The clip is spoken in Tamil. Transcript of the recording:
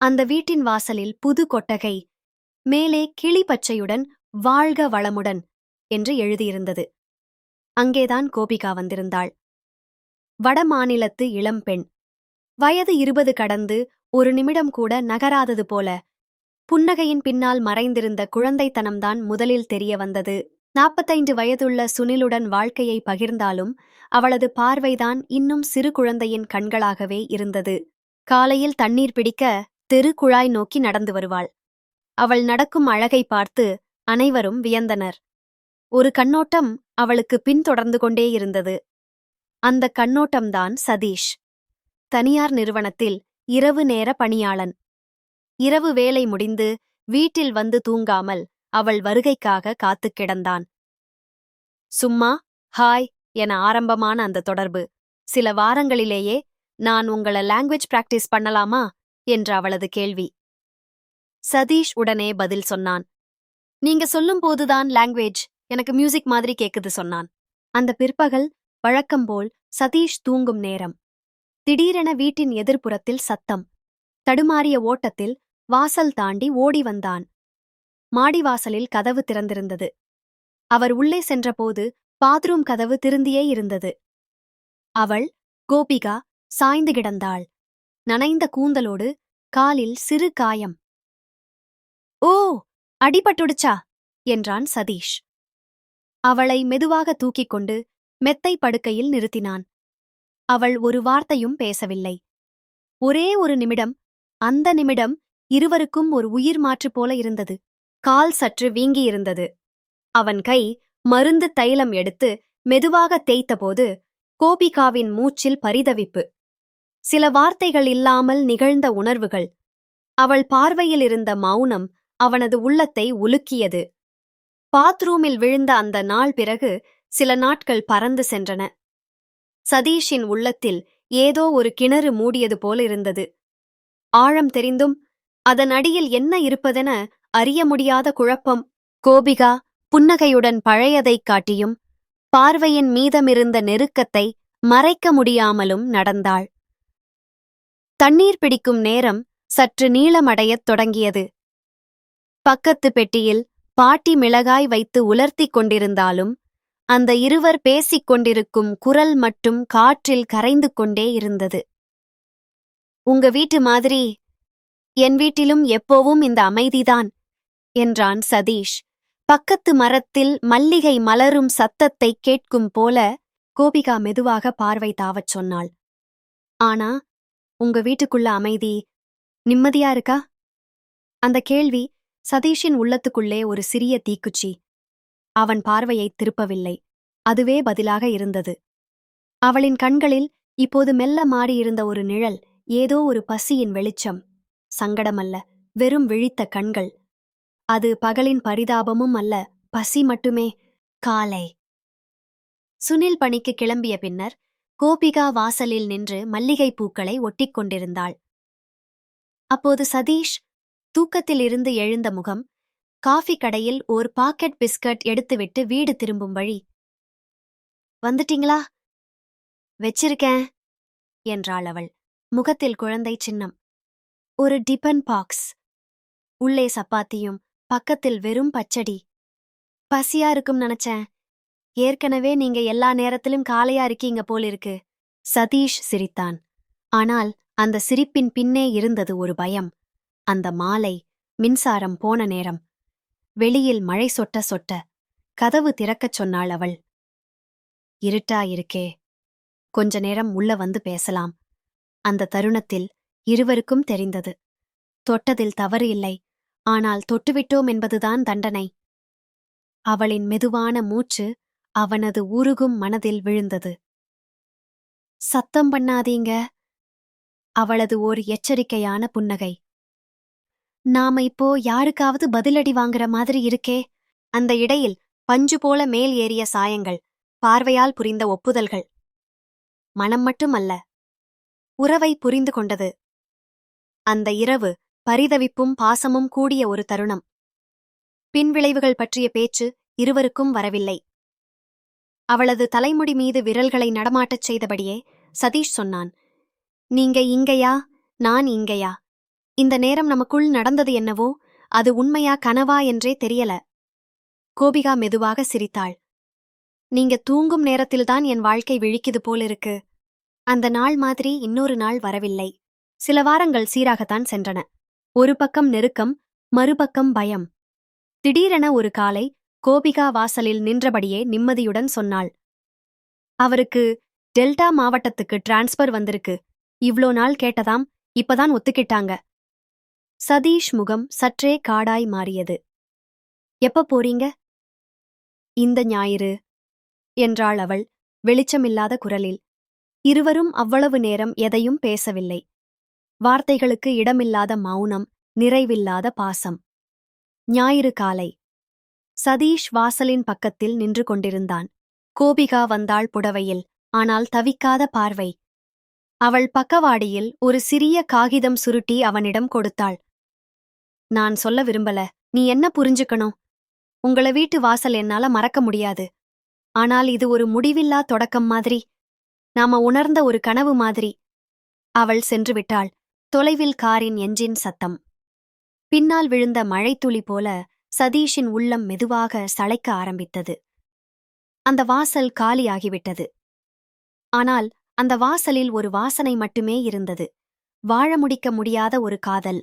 அந்த வீட்டின் வாசலில் புது கொட்டகை மேலே கிளி பச்சையுடன் வாழ்க வளமுடன் என்று எழுதியிருந்தது. அங்கேதான் கோபிகா வந்திருந்தாள். வடமாநிலத்து இளம்பெண் வயது இருபது கடந்து ஒரு நிமிடம் கூட நகராதது போல புன்னகையின் பின்னால் மறைந்திருந்த குழந்தைத்தனம்தான் முதலில் தெரிய வந்தது. நாற்பத்தைந்து வயதுள்ள சுனிலுடன் வாழ்க்கையை பகிர்ந்தாலும் அவளது பார்வைதான் இன்னும் சிறு குழந்தையின் கண்களாகவே இருந்தது. காலையில் தண்ணீர் பிடிக்க தெரு குழாய் நோக்கி நடந்து வருவாள். அவள் நடக்கும் அழகை பார்த்து அனைவரும் வியந்தனர். ஒரு கண்ணோட்டம் அவளுக்கு பின்தொடர்ந்து கொண்டே இருந்தது. அந்த கண்ணோட்டம்தான் சதீஷ். தனியார் நிறுவனத்தில் இரவு நேர பணியாளன். இரவு வேலை முடிந்து வீட்டில் வந்து தூங்காமல் அவள் வருகைக்காக காத்துக் கிடந்தான். சும்மா ஹாய் என ஆரம்பமான அந்த தொடர்பு. சில வாரங்களிலேயே நான் உங்கள லாங்குவேஜ் பிராக்டிஸ் பண்ணலாமா? என்ற அவளது கேள்வி. சதீஷ் உடனே பதில் சொன்னான். நீங்க சொல்லும் போதுதான் லாங்குவேஜ் எனக்கு மியூசிக் மாதிரி கேக்குது சொன்னான். அந்த பிற்பகல் வழக்கம்போல் சதீஷ் தூங்கும் நேரம். திடீரென வீட்டின் எதிர்ப்புறத்தில் சத்தம். தடுமாறிய ஓட்டத்தில் வாசல் தாண்டி ஓடி வந்தான். மாடிவாசலில் கதவு திறந்திருந்தது. அவர் உள்ளே சென்றபோது பாத்ரூம் கதவு திருந்தியே இருந்தது. அவள் கோபிகா சாய்ந்து கிடந்தாள். நனைந்த கூந்தலோடு காலில் சிறு காயம். ஓ அடிபட்டுடுச்சா? என்றான் சதீஷ். அவளை மெதுவாக தூக்கிக் கொண்டு மெத்தை படுக்கையில் நிறுத்தினான். அவள் ஒரு வார்த்தையும் பேசவில்லை. ஒரே ஒரு நிமிடம் அந்த நிமிடம் இருவருக்கும் ஒரு உயிர் மாற்று போல இருந்தது. கால் சற்று வீங்கியிருந்தது. அவன் கை மருந்து தைலம் எடுத்து மெதுவாக தேய்த்தபோது கோபிகாவின் மூச்சில் பரிதவிப்பு. சில வார்த்தைகள் இல்லாமல் நிகழ்ந்த உணர்வுகள். அவள் பார்வையில் இருந்த மௌனம் அவனது உள்ளத்தை உலுக்கியது. பாத்ரூமில் விழுந்த அந்த நாள் பிறகு சில நாட்கள் பறந்து சென்றன. சதீஷின் உள்ளத்தில் ஏதோ ஒரு கிணறு மூடியது போல இருந்தது. ஆழம் தெரிந்தும் அதன் அடியில் என்ன இருப்பதென அறிய முடியாத குழப்பம் கோபிகா புன்னகையுடன் பழையதைக் காட்டியும் பார்வையின் மீதமிருந்த நெருக்கத்தை மறைக்க முடியாமலும் நடந்தாள். தண்ணீர் பிடிக்கும் நேரம் சற்று நீளமடையத் தொடங்கியது. பக்கத்து பெட்டியில் பாட்டி மிளகாய் வைத்து உலர்த்திக் கொண்டிருந்தாலும் அந்த இருவர் பேசிக் கொண்டிருக்கும் குரல் மட்டும் காற்றில் கரைந்து கொண்டே இருந்தது. உங்க வீட்டு மாதிரி என் வீட்டிலும் எப்போவும் இந்த அமைதிதான் என்றான் சதீஷ். பக்கத்து மரத்தில் மல்லிகை மலரும் சத்தத்தைக் கேட்கும் போல கோபிகா மெதுவாக பார்வை தாவச் சொன்னாள். ஆனா உங்க வீட்டுக்குள்ள அமைதி நிம்மதியா இருக்கா? அந்த கேள்வி சதீஷின் உள்ளத்துக்குள்ளே ஒரு சிறிய தீக்குச்சி. அவன் பார்வையை திருப்பவில்லை. அதுவே பதிலாக இருந்தது. அவளின் கண்களில் இப்போது மெல்ல மாறியிருந்த ஒரு நிழல் ஏதோ ஒரு பசியின் வெளிச்சம். சங்கடமல்ல வெறும் விழித்த கண்கள். அது பகலின் பரிதாபமும் அல்ல பசி மட்டுமே. காலை. சுனில் பணிக்கு கிளம்பிய பின்னர் கோபிகா வாசலில் நின்று மல்லிகை பூக்களை ஒட்டிக் கொண்டிருந்தாள். அப்போது சதீஷ் தூக்கத்திலிருந்து எழுந்த முகம் காஃபி கடையில் ஒரு பாக்கெட் பிஸ்கட் எடுத்துவிட்டு வீடு திரும்பும் வழி வந்துட்டீங்களா? வெச்சிருக்கேன் என்றாள் அவள். முகத்தில் குழந்தை சின்னம். ஒரு டிபன் பாக்ஸ் உள்ளே சப்பாத்தியும் பக்கத்தில் வெறும் பச்சடி. பசியா இருக்கும் நினைச்சேன். ஏற்கனவே நீங்க எல்லா நேரத்திலும் காலையா இருக்கீங்க போலிருக்கு சதீஷ் சிரித்தான். ஆனால் அந்த சிரிப்பின் பின்னே இருந்தது ஒரு பயம். அந்த மாலை மின்சாரம் போன நேரம். வெளியில் மழை சொட்ட சொட்ட. கதவு திறக்கச் சொன்னாள் அவள். இருட்டா இருக்கே. கொஞ்ச நேரம் உள்ள வந்து பேசலாம். அந்த தருணத்தில் இருவருக்கும் தெரிந்தது. தொட்டதில் தவறு இல்லை. ஆனால் தொட்டுவிட்டோம் என்பதுதான் தண்டனை. அவளின் மெதுவான மூச்சு அவனது உருகும் மனதில் விழுந்தது. சத்தம் பண்ணாதீங்க. அவளது ஓர் எச்சரிக்கையான புன்னகை. நாம இப்போ யாருக்காவது பதிலடி வாங்குற மாதிரி இருக்கே. அந்த இடையில் பஞ்சு போல மேல் ஏறிய சாயங்கள் பார்வையால் புரிந்த ஒப்புதல்கள். மனம் மட்டுமல்ல. உறவை புரிந்து கொண்டது. அந்த இரவு பரிதவிப்பும் பாசமும் கூடிய ஒரு தருணம். பின்விளைவுகள் பற்றிய பேச்சு இருவருக்கும் வரவில்லை. அவளது தலைமுடி மீது விரல்களை நடமாட்டச் செய்தபடியே சதீஷ் சொன்னான் நீங்க இங்கயா? நான் இங்கயா? இந்த நேரம் நமக்குள் நடந்தது என்னவோ? அது உண்மையா கனவா என்றே தெரியல. கோபிகா மெதுவாக சிரித்தாள் நீங்க தூங்கும் நேரத்தில்தான் என் வாழ்க்கை விழிக்குது போலிருக்கு. அந்த நாள் மாதிரி இன்னொரு நாள் வரவில்லை. சில வாரங்கள் சீராகத்தான் சென்றன. ஒரு பக்கம் நெருக்கம் மறுபக்கம் பயம். திடீரென ஒரு காலை கோபிகா வாசலில் நின்றபடியே நிம்மதியுடன் சொன்னாள். அவருக்கு டெல்டா மாவட்டத்துக்கு டிரான்ஸ்பர் வந்திருக்கு. இவ்ளோ நாள் கேட்டதாம் இப்பதான் ஒத்துக்கிட்டாங்க. சதீஷ் முகம் சற்றே காடாய் மாறியது. எப்ப போறீங்க? இந்த ஞாயிறு என்றாள் அவள் வெளிச்சமில்லாத குரலில். இருவரும் அவ்வளவு நேரம் எதையும் பேசவில்லை. வார்த்தைகளுக்கு இடமில்லாத மௌனம் நிறைவில்லாத பாசம். ஞாயிறு காலை சதீஷ் வாசலின் பக்கத்தில் நின்று கொண்டிருந்தான். கோபிகா வந்தாள் புடவையில் ஆனால் தவிக்காத பார்வை. அவள் பக்கவாடியில் ஒரு சிறிய காகிதம் சுருட்டி அவனிடம் கொடுத்தாள். நான் சொல்ல விரும்பல. நீ என்ன புரிஞ்சுக்கணும்? உங்கள வீட்டு வாசல் என்னால மறக்க முடியாது. ஆனால் இது ஒரு முடிவில்லா தொடக்கம் மாதிரி. நாம உணர்ந்த ஒரு கனவு மாதிரி. அவள் சென்று விட்டாள். தொலைவில் காரின் என்ஜின் சத்தம். பின்னால் விழுந்த மழைத்துளி போல சதீஷின் உள்ளம் மெதுவாக சளைக்க ஆரம்பித்தது. அந்த வாசல் காலியாகிவிட்டது. ஆனால் அந்த வாசலில் ஒரு வாசனை மட்டுமே இருந்தது. வாழ முடிக்க முடியாத ஒரு காதல்.